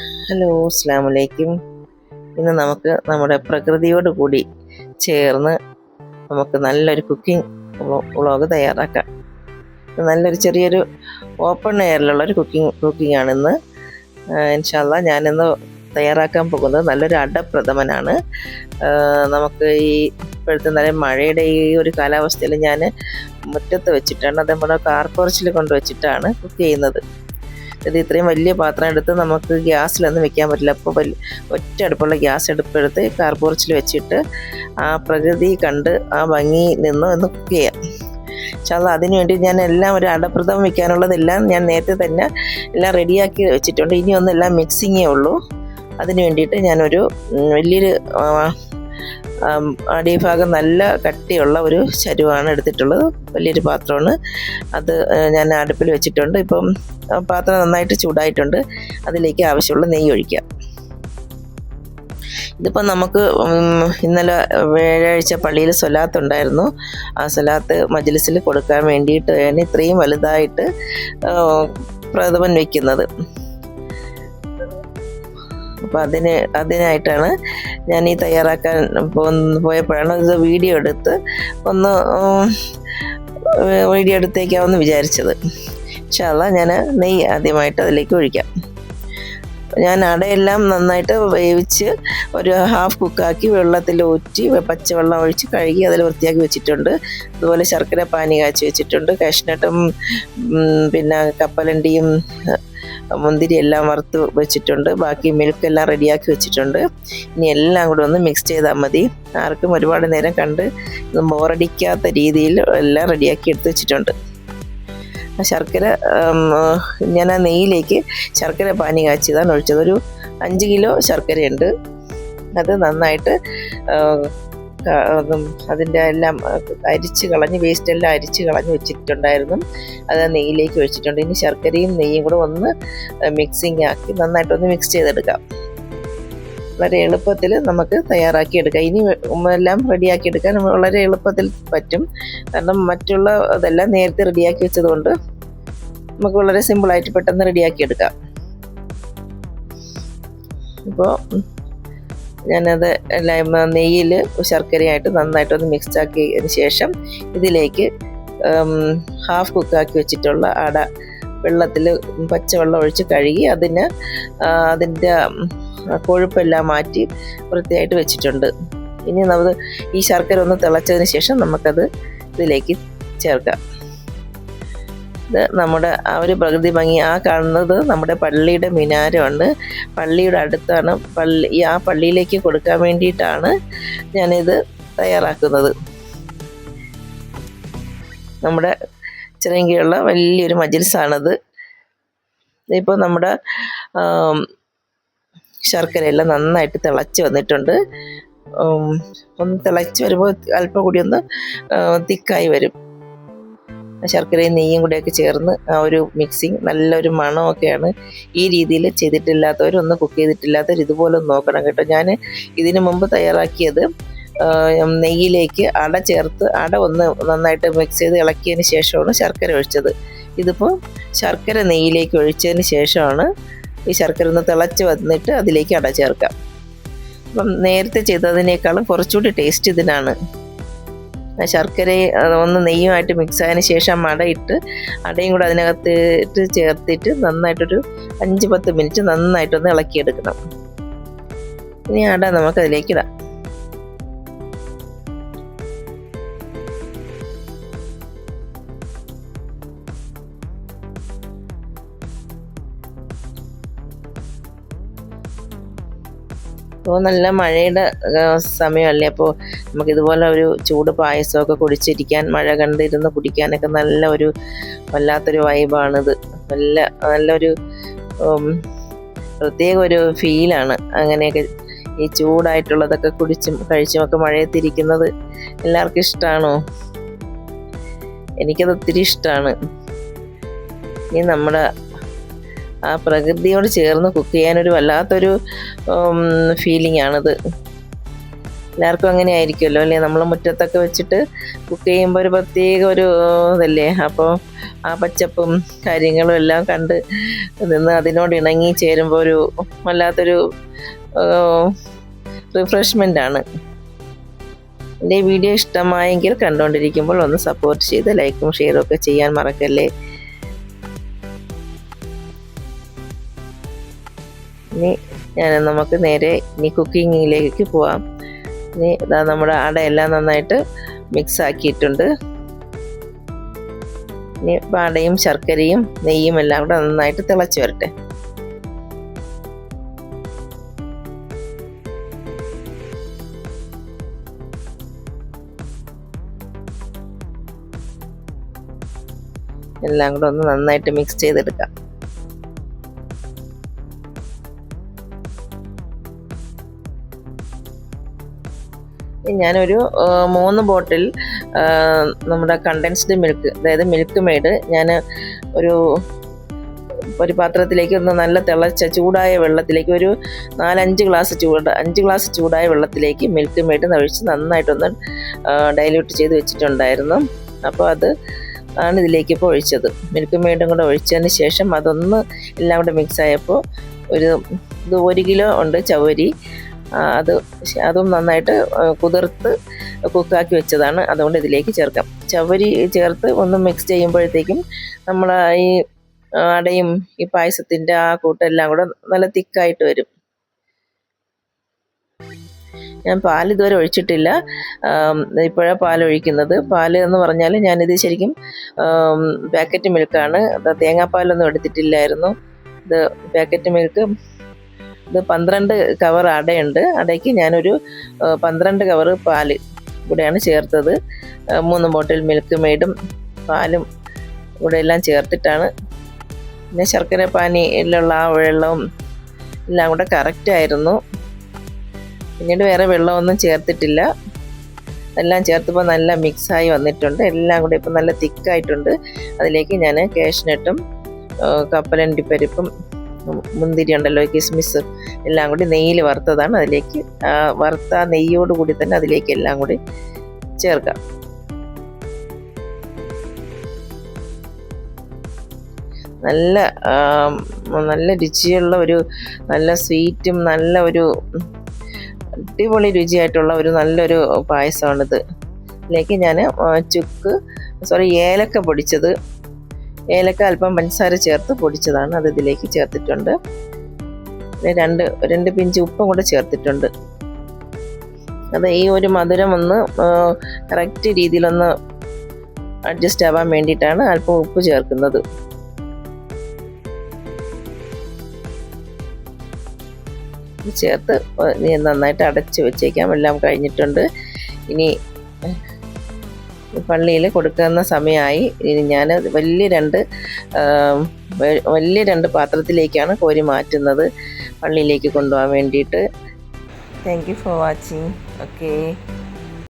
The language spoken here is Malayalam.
ഹലോ അസ്സാം വലൈക്കും ഇന്ന് നമുക്ക് നമ്മുടെ പ്രകൃതിയോട് കൂടി ചേർന്ന് നമുക്ക് നല്ലൊരു കുക്കിംഗ് വ്ളോഗ് തയ്യാറാക്കാം. നല്ലൊരു ചെറിയൊരു ഓപ്പൺ എയറിലുള്ള ഒരു കുക്കിംഗ് കുക്കിംഗ് ആണിന്ന് ഇൻഷാല്ല ഞാനിന്ന് തയ്യാറാക്കാൻ പോകുന്നത് നല്ലൊരു അടപ്രഥമനാണ്. നമുക്ക് ഈ ഇപ്പോഴത്തെ നല്ല മഴയുടെ ഈ ഒരു കാലാവസ്ഥയിൽ ഞാൻ മുറ്റത്ത് വെച്ചിട്ടാണ് അതേപോലെ കാർപ്പുറച്ചിൽ കാർ പോർച്ചിൽ കൊണ്ടുവച്ചിട്ടാണ് കുക്ക് ചെയ്യുന്നത്. ഇത് ഇത്രയും വലിയ പാത്രം എടുത്ത് നമുക്ക് ഗ്യാസിലൊന്നും വെക്കാൻ പറ്റില്ല. അപ്പോൾ വലിയ ഒറ്റ അടുപ്പുള്ള ഗ്യാസ് അടുപ്പെടുത്ത് കാർപോർച്ചിൽ വെച്ചിട്ട് ആ പ്രകൃതി കണ്ട് ആ ഭംഗി നിന്ന് ഒന്ന് കുക്ക് ചെയ്യാം. പക്ഷെ അത് അതിനുവേണ്ടി ഞാൻ എല്ലാം ഒരു അടപ്രദം വെക്കാനുള്ളതെല്ലാം ഞാൻ നേരത്തെ തന്നെ എല്ലാം റെഡിയാക്കി വെച്ചിട്ടുണ്ട്. ഇനി ഒന്നെല്ലാം മിക്സിങ്ങേ ഉള്ളൂ. അതിന് വേണ്ടിയിട്ട് ഞാനൊരു വലിയൊരു അടിഭാഗം നല്ല കട്ടിയുള്ള ഒരു ചരുവാണ് എടുത്തിട്ടുള്ളത്. വലിയൊരു പാത്രമാണ്. അത് ഞാൻ അടുപ്പിൽ വെച്ചിട്ടുണ്ട്. ഇപ്പം പാത്രം നന്നായിട്ട് ചൂടായിട്ടുണ്ട്. അതിലേക്ക് ആവശ്യമുള്ള നെയ്യ് ഒഴിക്കാം. ഇതിപ്പോൾ നമുക്ക് ഇന്നലെ വ്യാഴാഴ്ച പള്ളിയിൽ സ്വലാത്ത് ഉണ്ടായിരുന്നു. ആ സ്വലാത്ത് മജ്ലിസിൽ കൊടുക്കാൻ വേണ്ടിയിട്ട് ഞാൻ ഇത്രയും വലുതായിട്ട് പ്രഥമൻ വെക്കുന്നത്. അപ്പോൾ അതിന് അതിനായിട്ടാണ് ഞാൻ ഈ തയ്യാറാക്കാൻ പോയപ്പോഴാണ് ഇത് വീഡിയോ എടുത്ത് ഒന്ന് വീഡിയോ എടുത്തേക്കാമെന്ന് വിചാരിച്ചത്. ഇൻഷാല്ല ഞാൻ നെയ്യ് ആദ്യമായിട്ട് അതിലേക്ക് ഒഴിക്കാം. ഞാൻ അടയെല്ലാം നന്നായിട്ട് വേവിച്ച് ഒരു ഹാഫ് കുക്കാക്കി വെള്ളത്തിൽ ഊറ്റി പച്ചവെള്ളം ഒഴിച്ച് കഴുകി അതിൽ വൃത്തിയാക്കി വെച്ചിട്ടുണ്ട്. അതുപോലെ ശർക്കര പാനി കാച്ചി വെച്ചിട്ടുണ്ട്. കാഷ്നട്ടും പിന്നെ കപ്പലണ്ടിയും മുന്തിരി എല്ലാം വറുത്ത് വെച്ചിട്ടുണ്ട്. ബാക്കി മിൽക്ക് എല്ലാം റെഡിയാക്കി വെച്ചിട്ടുണ്ട്. ഇനി എല്ലാം കൂടെ ഒന്ന് മിക്സ് ചെയ്താൽ മതി. ആർക്കും ഒരുപാട് നേരം കണ്ട് ബോറടിക്കാത്ത രീതിയിൽ എല്ലാം റെഡിയാക്കി എടുത്ത് വെച്ചിട്ടുണ്ട്. ശർക്കര ഞാൻ ആ നെയ്യിലേക്ക് ശർക്കര പാനി കാച്ചിയതാണ് ഒഴിച്ചത്. ഒരു അഞ്ച് കിലോ ശർക്കരയുണ്ട്. അത് നന്നായിട്ട് അതിന്റെ എല്ലാം അരിച്ച് കളഞ്ഞ് വേസ്റ്റ് എല്ലാം അരിച്ച് കളഞ്ഞ് വെച്ചിട്ടുണ്ടായിരുന്നു. അത് നെയ്യിലേക്ക് വെച്ചിട്ടുണ്ട് ഇനി ശർക്കരയും നെയ്യും കൂടെ ഒന്ന് മിക്സിങ് ആക്കി നന്നായിട്ടൊന്ന് മിക്സ് ചെയ്തെടുക്കാം. വളരെ എളുപ്പത്തിൽ നമുക്ക് തയ്യാറാക്കി എടുക്കാം. ഇനി എല്ലാം റെഡിയാക്കി എടുക്കാൻ വളരെ എളുപ്പത്തിൽ പറ്റും. കാരണം മറ്റുള്ള ഇതെല്ലാം നേരത്തെ റെഡിയാക്കി വെച്ചതുകൊണ്ട് നമുക്ക് വളരെ സിമ്പിളായിട്ട് പെട്ടെന്ന് റെഡിയാക്കി എടുക്കാം. ഇപ്പോൾ ഞാനത് നെയ്യിൽ ശർക്കരയായിട്ട് നന്നായിട്ടൊന്ന് മിക്സ് ആക്കിയതിന് ശേഷം ഇതിലേക്ക് ഹാഫ് കുക്കാക്കി വെച്ചിട്ടുള്ള അട വെള്ളത്തിൽ പച്ചവെള്ളം ഒഴിച്ച് കഴുകി അതിന് അതിന്റെ കൊഴുപ്പെല്ലാം മാറ്റി വൃത്തിയായിട്ട് വെച്ചിട്ടുണ്ട്. ഇനി നമുക്ക് ഈ ശർക്കര ഒന്ന് തിളച്ചതിന് ശേഷം നമുക്കത് ഇതിലേക്ക് ചേർക്കാം. ഇത് നമ്മുടെ ആ ഒരു പ്രകൃതി ഭംഗി ആ കാണുന്നത് നമ്മുടെ പള്ളിയുടെ മിനാരമാണ്. പള്ളിയുടെ അടുത്താണ്. പള്ളി ആ പള്ളിയിലേക്ക് കൊടുക്കാൻ വേണ്ടിയിട്ടാണ് ഞാനിത് തയ്യാറാക്കുന്നത്. നമ്മുടെ ചിറങ്കിയുള്ള വലിയൊരു മജിൽസാണത്. ഇപ്പോൾ നമ്മുടെ ശർക്കരയെല്ലാം നന്നായിട്ട് തിളച്ച് വന്നിട്ടുണ്ട്. ഒന്ന് തിളച്ച് വരുമ്പോൾ അല്പം കൂടി ഒന്ന് തിക്കായി വരും. ശർക്കരയും നെയ്യും കൂടെയൊക്കെ ചേർന്ന് ആ ഒരു മിക്സിങ് നല്ലൊരു മണമൊക്കെയാണ് ഈ രീതിയിൽ ചെയ്തിട്ടില്ലാത്തവർ ഒന്ന് കുക്ക് ചെയ്തിട്ടില്ലാത്തവർ ഇതുപോലെ ഒന്ന് നോക്കണം കേട്ടോ. ഞാൻ ഇതിനു മുമ്പ് തയ്യാറാക്കിയത് നെയ്യിലേക്ക് അട ചേർത്ത് അട ഒന്ന് നന്നായിട്ട് മിക്സ് ചെയ്ത് ഇളക്കിയതിന് ശേഷമാണ് ശർക്കര ഒഴിച്ചത്. ഇതിപ്പോൾ ശർക്കര നെയ്യിലേക്ക് ഒഴിച്ചതിന് ശേഷമാണ് ഈ ശർക്കര ഒന്ന് തിളച്ച് വന്നിട്ട് അതിലേക്ക് അട ചേർക്കാം അപ്പം നേരത്തെ ചെയ്തതിനേക്കാളും കുറച്ചുകൂടി ടേസ്റ്റ് ഇതിനാണ്. ശർക്കരയെ അത് ഒന്ന് നെയ്യുമായിട്ട് മിക്സ് ആയതിന് ശേഷം അടയിട്ട് അടയും കൂടെ അതിനകത്ത് ഇട്ട് ചേർത്തിട്ട് നന്നായിട്ടൊരു അഞ്ച് പത്ത് മിനിറ്റ് നന്നായിട്ടൊന്ന് ഇളക്കിയെടുക്കണം. ഇനി അട നമുക്കതിലേക്ക് ഇടാം. ഇപ്പോൾ നല്ല മഴയുടെ സമയമല്ലേ അപ്പോൾ നമുക്കിതുപോലെ ഒരു ചൂട് പായസമൊക്കെ കുടിച്ചിരിക്കാൻ മഴ കണ്ടിരുന്ന് കുടിക്കാനൊക്കെ നല്ല ഒരു വല്ലാത്തൊരു വൈബാണിത് നല്ല നല്ലൊരു പ്രത്യേക ഒരു ഫീലാണ് അങ്ങനെയൊക്കെ ഈ ചൂടായിട്ടുള്ളതൊക്കെ കുടിച്ചും കഴിച്ചുമൊക്കെ മഴയത്തിരിക്കുന്നത് എല്ലാവർക്കും ഇഷ്ടമാണോ എനിക്കത് ഒത്തിരി ഇഷ്ടമാണ് ഇനി നമ്മുടെ ആ പ്രകൃതിയോട് ചേർന്ന് കുക്ക് ചെയ്യാനൊരു വല്ലാത്തൊരു ഫീലിംഗ് ആണിത്. എല്ലാവർക്കും അങ്ങനെ ആയിരിക്കുമല്ലോ അല്ലേ? നമ്മൾ മുറ്റത്തൊക്കെ വെച്ചിട്ട് കുക്ക് ചെയ്യുമ്പോൾ ഒരു പ്രത്യേക ഒരു ഇതല്ലേ? അപ്പോൾ ആ പച്ചപ്പും കാര്യങ്ങളും എല്ലാം കണ്ട് നിന്ന് അതിനോട് ഇണങ്ങി ചേരുമ്പോൾ ഒരു വല്ലാത്തൊരു റിഫ്രഷ്മെന്റ് ആണ്. എന്റെ വീഡിയോ ഇഷ്ടമായെങ്കിൽ കണ്ടുകൊണ്ടിരിക്കുമ്പോൾ ഒന്ന് സപ്പോർട്ട് ചെയ്ത് ലൈക്കും ഷെയറും ഒക്കെ ചെയ്യാൻ മറക്കല്ലേ? ഇനി ഞാൻ നമുക്ക് നേരെ ഇനി കുക്കിങ്ങിലേക്ക് പോവാം. ഇനി ഇതാ നമ്മുടെ അടയെല്ലാം നന്നായിട്ട് മിക്സ് ആക്കിയിട്ടുണ്ട്. ഇനി പാടയും ശർക്കരയും നെയ്യും എല്ലാം കൂടെ നന്നായിട്ട് തിളച്ച് വരട്ടെ. എല്ലാം കൂടെ ഒന്ന് നന്നായിട്ട് മിക്സ് ചെയ്തെടുക്കാം. ഞാനൊരു മൂന്ന് ബോട്ടിൽ നമ്മുടെ കണ്ടൻസ്ഡ് മിൽക്ക് അതായത് മിൽക്ക് മെയ്ഡ് ഞാൻ ഒരു ഒരു പാത്രത്തിലേക്ക് ഒന്ന് നല്ല തിളച്ച ചൂടായ വെള്ളത്തിലേക്ക് ഒരു നാലഞ്ച് ഗ്ലാസ് ചൂട് അഞ്ച് ഗ്ലാസ് ചൂടായ വെള്ളത്തിലേക്ക് മിൽക്ക് മെയ്ഡ് ഒഴിച്ച് നന്നായിട്ടൊന്ന് ഡൈല്യൂട്ട് ചെയ്ത് വെച്ചിട്ടുണ്ടായിരുന്നു. അപ്പോൾ അത് ആണ് ഇതിലേക്ക് ഇപ്പോൾ ഒഴിച്ചത്. മിൽക്ക് മെയ്ഡും കൂടെ ഒഴിച്ചതിന് ശേഷം അതൊന്ന് എല്ലാം കൂടെ മിക്സ് ആയപ്പോൾ ഒരു ഇത് ഒരു കിലോ ഉണ്ട് ചവരി അത് അതും നന്നായിട്ട് കുതിർത്ത് കുക്കാക്കി വെച്ചതാണ്. അതുകൊണ്ട് ഇതിലേക്ക് ചേർക്കാം. ചവരി ചേർത്ത് ഒന്ന് മിക്സ് ചെയ്യുമ്പോഴത്തേക്കും നമ്മൾ ഈ അടയും ഈ പായസത്തിന്റെ ആ കൂട്ടെല്ലാം കൂടെ നല്ല തിക്കായിട്ട് വരും. ഞാൻ പാൽ ഇതുവരെ ഒഴിച്ചിട്ടില്ല. ഇപ്പോഴാണ് പാൽ ഒഴിക്കുന്നത്. പാൽ എന്ന് പറഞ്ഞാൽ ഞാനിത് ശരിക്കും പാക്കറ്റ് മിൽക്കാണ് തേങ്ങാപ്പാലൊന്നും എടുത്തിട്ടില്ലായിരുന്നു. ഇത് പാക്കറ്റ് മിൽക്ക് ഇത് പന്ത്രണ്ട് കവർ അടയുണ്ട്. അടയ്ക്ക് ഞാനൊരു പന്ത്രണ്ട് കവർ പാൽ കൂടെയാണ് ചേർത്തത്. മൂന്ന് ബോട്ടിൽ മിൽക്ക് മെയ്ഡും പാലും ഇവിടെ എല്ലാം ചേർത്തിട്ടാണ്. പിന്നെ ശർക്കര പാനിയിലുള്ള ആ വെള്ളവും എല്ലാം കൂടെ കറക്റ്റായിരുന്നു പിന്നീട് വേറെ വെള്ളമൊന്നും ചേർത്തിട്ടില്ല. എല്ലാം ചേർത്തപ്പോൾ നല്ല മിക്സായി വന്നിട്ടുണ്ട്. എല്ലാം കൂടെ ഇപ്പം നല്ല തിക്കായിട്ടുണ്ട്. അതിലേക്ക് ഞാൻ കാഷ്നട്ടും കപ്പലണ്ടി പരിപ്പും മുന്തിരി ഉണ്ടല്ലോ കിസ്മിസ് എല്ലാം കൂടി നെയ്യിൽ വറുത്തതാണ്. അതിലേക്ക് വറുത്ത നെയ്യോട് കൂടി തന്നെ അതിലേക്ക് എല്ലാം കൂടി ചേർക്കാം. നല്ല നല്ല രുചിയുള്ള ഒരു നല്ല സ്വീറ്റും നല്ല ഒരു അടിപൊളി രുചിയായിട്ടുള്ള ഒരു നല്ലൊരു പായസമാണിത്. ഇതിലേക്ക് ഞാൻ ചുക്ക് സോറി ഏലക്ക പൊടിച്ചത്. ഏലക്ക അല്പം പഞ്ചസാര ചേർത്ത് പൊടിച്ചതാണ്. അത് ഇതിലേക്ക് ചേർത്തിട്ടുണ്ട്. രണ്ട് രണ്ട് പിഞ്ച് ഉപ്പും കൂടെ ചേർത്തിട്ടുണ്ട്. അത് ഈ ഒരു മധുരം ഒന്ന് കറക്റ്റ് രീതിയിലൊന്ന് അഡ്ജസ്റ്റ് ആവാൻ വേണ്ടിയിട്ടാണ് അല്പം ഉപ്പ് ചേർക്കുന്നത്. ചേർത്ത് നന്നായിട്ട് അടച്ച് വെച്ചേക്കാം. എല്ലാം കഴിഞ്ഞിട്ടുണ്ട്. ഇനി പള്ളിയിൽ കൊടുക്കുന്ന സമയമായി. ഇനി ഞാൻ വലിയ രണ്ട് വലിയ രണ്ട് പാത്രത്തിലേക്കാണ് കോരി മാറ്റുന്നത് പള്ളിയിലേക്ക് കൊണ്ടുപോകാൻ വേണ്ടിയിട്ട്. Thank you for watching okay